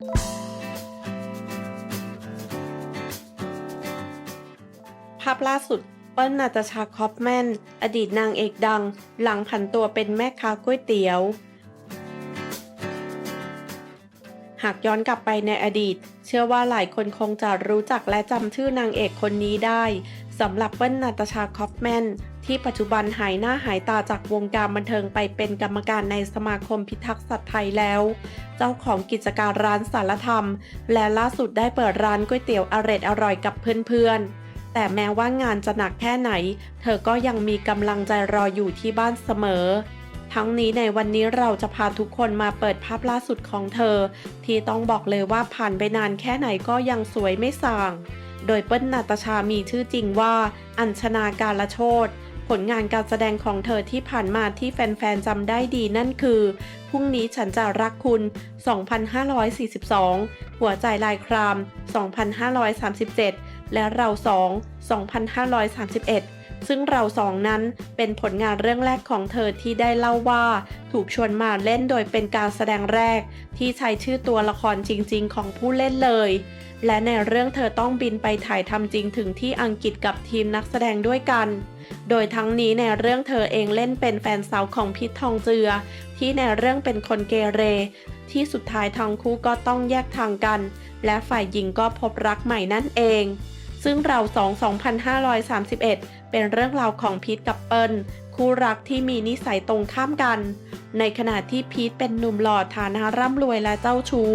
ภาพล่าสุดเปิ้ลนาตาชาคอฟแมน อดีตนางเอกดัง หลังผันตัวเป็นแม่ค้าก๋วยเตี๋ยว หากย้อนกลับไปในอดีต เชื่อว่าหลายคนคงจะรู้จักและจำชื่อนางเอกคนนี้ได้สำหรับเปิ้ลนาตาชาคอฟแมนที่ปัจจุบันหายหน้าหายตาจากวงการบันเทิงไปเป็นกรรมการในสมาคมพิทักษ์สัตว์ไทยแล้ว เจ้าของกิจการร้านสารธรรม และล่าสุดได้เปิดร้านก๋วยเตี๋ยวอร่อยอร่อยกับเพื่อนๆ แต่แม้ว่างานจะหนักแค่ไหน เธอก็ยังมีกำลังใจรออยู่ที่บ้านเสมอ ทั้งนี้ในวันนี้เราจะพาทุกคนมาเปิดภาพล่าสุดของเธอ ที่ต้องบอกเลยว่าผ่านไปนานแค่ไหนก็ยังสวยไม่ส่าง โดยเปิ้ลนาตาชามีชื่อจริงว่า อัญชนาการละโชตผลงานการแสดงของเธอที่ผ่านมาที่แฟนๆจำได้ดีนั่นคือ พรุ่งนี้ฉันจะรักคุณ 2542 หัวใจลายคราม 2537 และเราสอง 2531 ซึ่งเราสองนั้นเป็นผลงานเรื่องแรกของเธอที่ได้เล่าว่า ถูกชวนมาเล่นโดยเป็นการแสดงแรก ที่ใช้ชื่อตัวละครจริง ๆ ของผู้เล่นเลย และในเรื่องเธอต้องบินไปถ่ายทำจริงถึงที่อังกฤษกับทีมนักแสดงด้วยกัน โดยทั้งนี้ในเรื่องเธอเองเล่นเป็นแฟนสาวของพิษทองเจือ ที่ในเรื่องเป็นคนเกเร ที่สุดท้ายทั้งคู่ก็ต้องแยกทางกัน และฝ่ายหญิงก็พบรักใหม่นั่นเอง ซึ่งเราสอง2531 เป็นเรื่องราวของพีทกับเปิลคู่รักที่มีนิสัยตรงข้ามกัน ในขณะที่พีทเป็นหนุ่มหล่อฐานะร่ำรวยและเจ้าชู้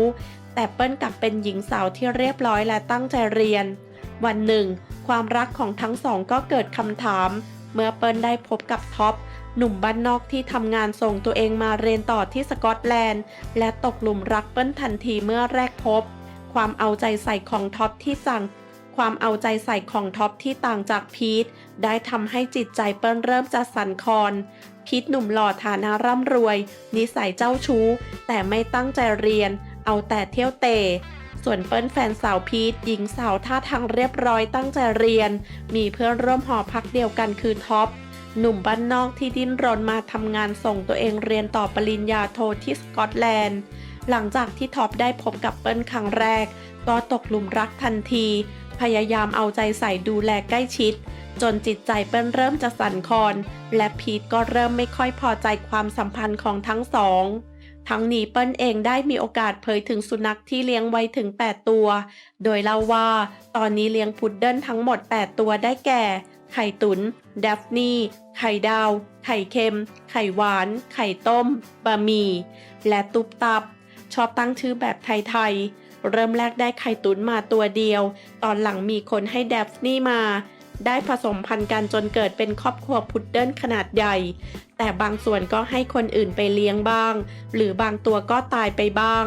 แต่เปิ้ลกลับเป็นหญิงสาวที่เรียบร้อยและตั้งใจเรียน วันหนึ่ง ความรักของทั้งสองก็เกิดคำถาม เมื่อเปิ้ลได้พบกับท็อปหนุ่มบ้านนอกที่ทำงานส่งตัวเองมาเรียนต่อที่สกอตแลนด์ และตกหลุมรักเปิ้ลทันทีเมื่อแรกพบ ความเอาใจใส่ของท็อปที่สั่ง ความเอาใจใส่ของท็อปที่ต่างจากพีทได้ทำให้จิตใจเปิ้ลเริ่มจะสั่นคลอน พีทหนุ่มหล่อฐานะร่ำรวย นิสัยเจ้าชู้ แต่ไม่ตั้งใจเรียน เอาแต่เที่ยวเตะส่วนเปิ้ลแฟนสาวพีทหญิงสาวท่าทางเรียบร้อยตั้งใจเรียน มีเพื่อนร่วมหอพักเดียวกันคือท็อปหนุ่มบ้านนอกที่ดิ้นรนมาทำงานส่งตัวเองเรียนต่อปริญญาโทที่สกอตแลนด์ หลังจากที่ท็อปได้พบกับเปิ้ลครั้งแรก ก็ตกหลุมรักทันที พยายามเอาใจใส่ดูแลใกล้ชิด จนจิตใจเปิ้ลเริ่มจะสั่นคลอน และพีทก็เริ่มไม่ค่อยพอใจความสัมพันธ์ของทั้งสอง ทั้งนี้เปิ้ลเองได้มีโอกาสเผยถึงสุนัขที่เลี้ยงไว้ถึง 8 ตัว โดยเล่าว่า ตอนนี้เลี้ยงพุดเดิ้ลทั้งหมด 8 ตัวได้แก่ ไข่ตุนเดฟนี่ไข่ดาว ไข่เค็ม ไข่หวาน ไข่ต้ม บะหมี่ และตุบตับ ชอบตั้งชื่อแบบไทยๆ เริ่มแรกได้ไข่ตุ๋นมาตัวเดียว ตอนหลังมีคนให้เดฟนี่มา ได้ผสมพันธุ์กันจนเกิดเป็นครอบครัวพุดเดิ้ลขนาดใหญ่ แต่บางส่วนก็ให้คนอื่นไปเลี้ยงบ้าง หรือบางตัวก็ตายไปบ้าง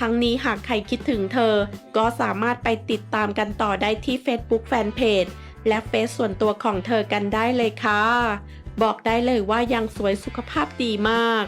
ทั้งนี้หากใครคิดถึงเธอ ก็สามารถไปติดตามกันต่อได้ที่ Facebook Fanpage และเฟซส่วนตัวของเธอกันได้เลยค่ะ บอกได้เลยว่ายังสวยสุขภาพดีมาก